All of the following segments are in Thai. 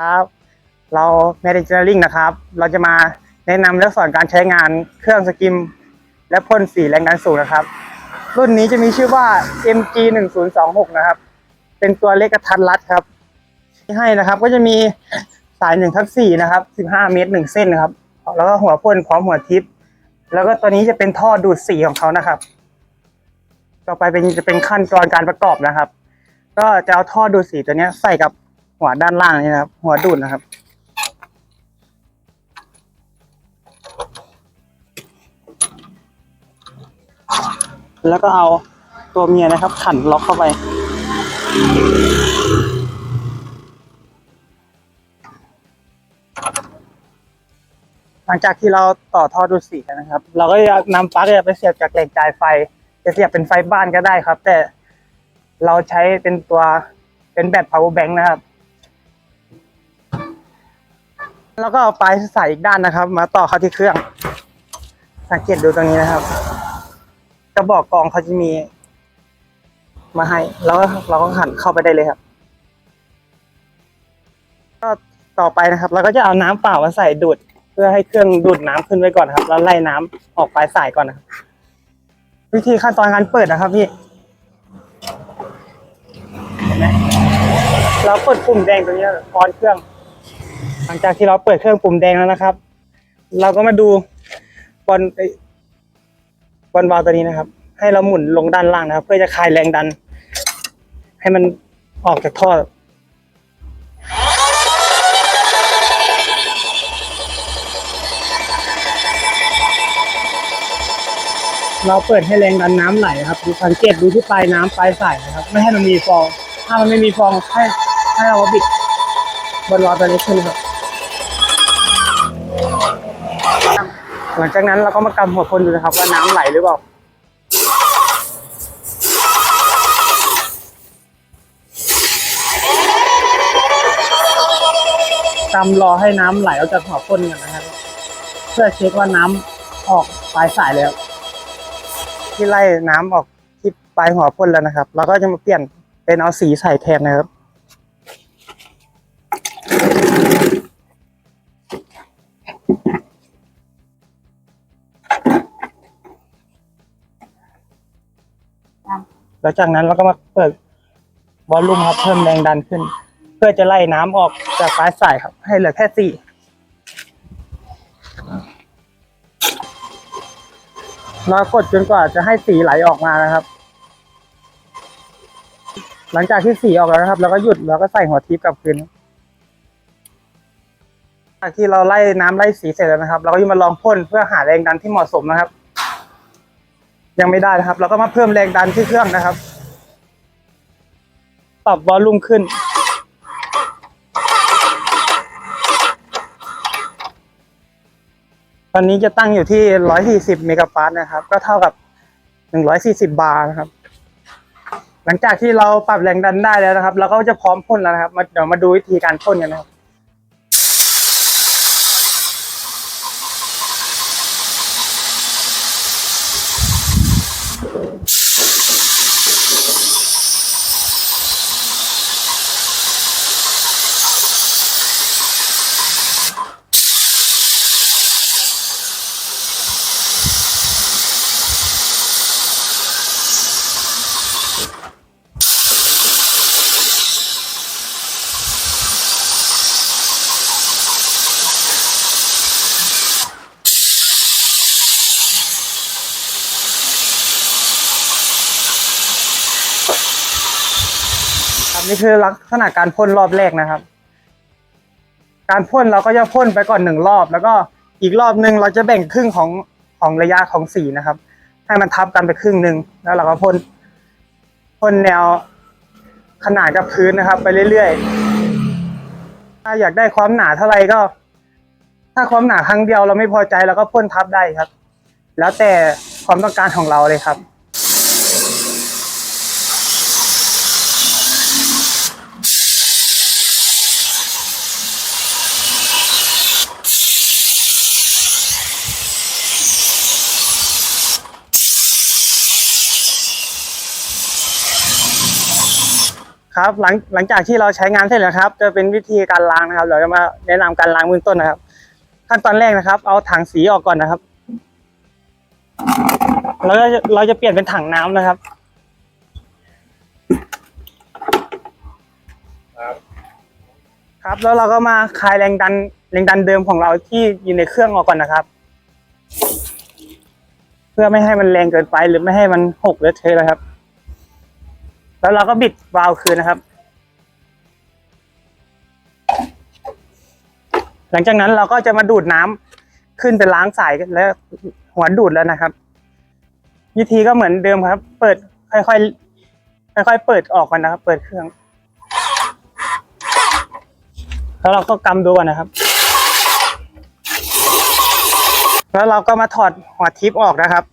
ครับเรา Managering นะครับ เราจะมาแนะนำและสอนการใช้งานเครื่องสกิม และพ่นสีแรงดันสูงนะครับ รุ่นนี้จะมีชื่อว่า MG 1 0 2 6นะครับ เป็นตัวเล็กกระทัดรัดครับ ที่ให้นะครับก็จะมีสาย1ทับ4นะครับ15 เมตร 1 เส้นนะครับ แล้วก็หัวพ่นพร้อมหัวทิป แล้วก็ตัวนี้จะเป็นท่อดูดสีของเขานะครับ ต่อไปเป็นจะเป็นขั้นตอนการประกอบนะครับ ก็จะเอาท่อดูดสีตัวนี้ใส่กับ หัวด้านล่างนี่นะครับ หัวดูดนะครับ แล้วก็เอาตัวเมียนะครับ ขันล็อกเข้าไป หลังจากที่เราต่อท่อดูดสีนนะครับ เราก็จะนำปลั๊กเนี่ยไปเสียบจากแหล่งจ่ายไฟ จะเสียบเป็นไฟบ้านก็ได้ครับ แต่เราใช้เป็นตัวเป็นแบต power bank นะครับ แล้วก็เอาปลายสายอีกด้านนะครับ มาต่อเข้าที่เครื่อง สังเกตดูตรงนี้นะครับ กระบอกกองเขาจะมี มาให้ แล้วเราก็หันเข้าไปได้เลยครับ ก็ต่อไปนะครับ เราก็จะเอาน้ำเปล่ามาใส่ดูด เพื่อให้เครื่องดูดน้ำขึ้นไว้ก่อนครับ แล้วไล่น้ำออกปลายสายก่อนนะครับ วิธีขั้นตอนการเปิดนะครับพี่เห็นไหมเราเปิดปุ่มแดงตรงนี้ออนเครื่อง หลังจากที่เราเปิดเครื่องปุ่มแดงแล้วนะครับ เราก็มาดูบอลบอลวาล์วตัวนี้นะครับ ให้เราหมุนลงด้านล่างนะครับ เพื่อจะคลายแรงดัน ให้มันออกจากท่อเราเปิดให้แรงดันน้ำไหลครับดูสังเกตดูที่ปลายน้ำปลายสายนะครับ ไม่ให้มันมีฟอง ถ้ามันไม่มีฟองให้ให้เราบิดบนวาล์วตัวนี้ขึ้นครับ หลังจากนั้นเราก็มากำหัวคนดูนะครับว่าน้ำไหลหรือเปล่ากำรอให้น้ำไหลออกจากหัวพ่นกันนะครับ เพื่อเช็คว่าน้ำออกปลายสายแล้ว ที่ไล่น้ำออกที่ปลายหัวพ่นแล้วนะครับ เราก็จะมาเปลี่ยนเป็นเอาสีใส่แทนนะครับ แล้วจากนั้นเราก็มาเปิดวอลลุ่มครับเพิ่มแรงดันขึ้น เพื่อจะไล่น้ำออกจากปลายสายครับ ให้เหลือแค่สี่เรากดจนกว่าจะให้สีไหลออกมานะครับ หลังจากที่สีออกแล้วนะครับเราก็หยุดแล้วก็ใส่หัวทิพย์กลับคืนจากที่เราไล่น้ำไล่สีเสร็จแล้วนะครับ เราก็จะมาลองพ่นเพื่อหาแรงดันที่เหมาะสมนะครับ ยังไม่ได้นะครับ เราก็มาเพิ่มแรงดันที่เครื่องนะครับ ปรับวอลลุ่มขึ้น ตอนนี้จะตั้งอยู่ที่ 140 เมกะฟาสต์นะครับ ก็เท่ากับ 140 บาร์นะครับ หลังจากที่เราปรับแรงดันได้แล้วนะครับ เราก็จะพร้อมพ่นแล้วนะครับมาเดี๋ยวมาดูวิธีการพ่นกันนะครับ นี่คือลักษณะการพ่นรอบแรกนะครับ การพ่นเราก็จะพ่นไปก่อนหนึ่งรอบ แล้วก็อีกรอบหนึ่งเราจะแบ่งครึ่งของของระยะของสีนะครับ ให้มันทับกันไปครึ่งหนึ่งแล้วเราก็พ่นพ่นแนวขนาดกับพื้นนะครับ ไปเรื่อยๆ ถ้าอยากได้ความหนาเท่าไหร่ก็ ถ้าความหนาครั้งเดียวเราไม่พอใจเราก็พ่นทับได้ครับ แล้วแต่ความต้องการของเราเลยครับ ครับหลังหลังจากที่เราใช้งานเสร็จแล้วครับ จะเป็นวิธีการล้างนะครับ เราจะมาแนะนำการล้างเบื้องต้นนะครับ ขั้นตอนแรกนะครับ เอาถังสีออกก่อนนะครับแล้วก็จะเราจะเปลี่ยนเป็นถังน้ำนะครับครับแล้วเราก็มาคลายแรงดันแรงดันเดิมของเราที่อยู่ในเครื่องออกก่อนนะครับ เพื่อไม่ให้มันแรงเกินไปหรือไม่ให้มันหกเลอะเทอะนะครับ แล้วเราก็บิดวาล์วคืนนะครับ หลังจากนั้นเราก็จะมาดูดน้ำขึ้นไปล้างสายและหัวดูดแล้วนะครับ วิธีก็เหมือนเดิมครับ เปิดค่อยๆค่อยๆเปิดออกก่อนนะครับ เปิดเครื่อง แล้วเราก็กำดูก่อนนะครับ แล้วเราก็มาถอดหัวทิปออกนะครับ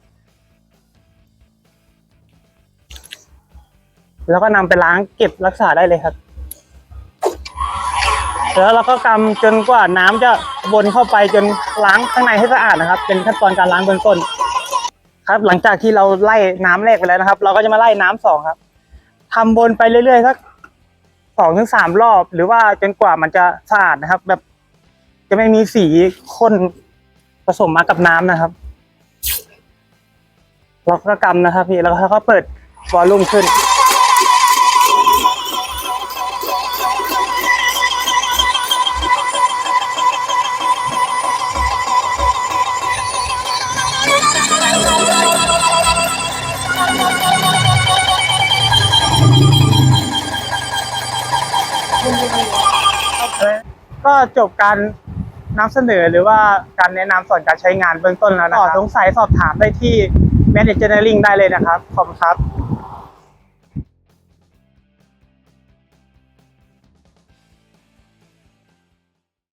แล้วก็นำไปล้างเก็บรักษาได้เลยครับ แล้วเราก็กำจนกว่าน้ำจะวนเข้าไปจนล้างข้างในให้สะอาดนะครับ เป็นขั้นตอนการล้างเบื้องต้น ครับ หลังจากที่เราไล่น้ำแรกไปแล้วนะครับ เราก็จะมาไล่น้ำสองครับทำวนไปเรื่อยๆสักสองถึงสามรอบ หรือว่าจนกว่ามันจะสะอาดนะครับ แบบจะไม่มีสีข้นผสมมากับน้ำนะครับ เราก็กำนะครับพี่แล้วก็เปิดวอลลุ่มขึ้น ก็จบการนำเสนอหรือว่าการแนะนำสอนการใช้งานเบื้องต้นแล้วนะครับสงสัยสอบถามได้ที่ Managing ได้เลยนะครับ ขอบคุณครับ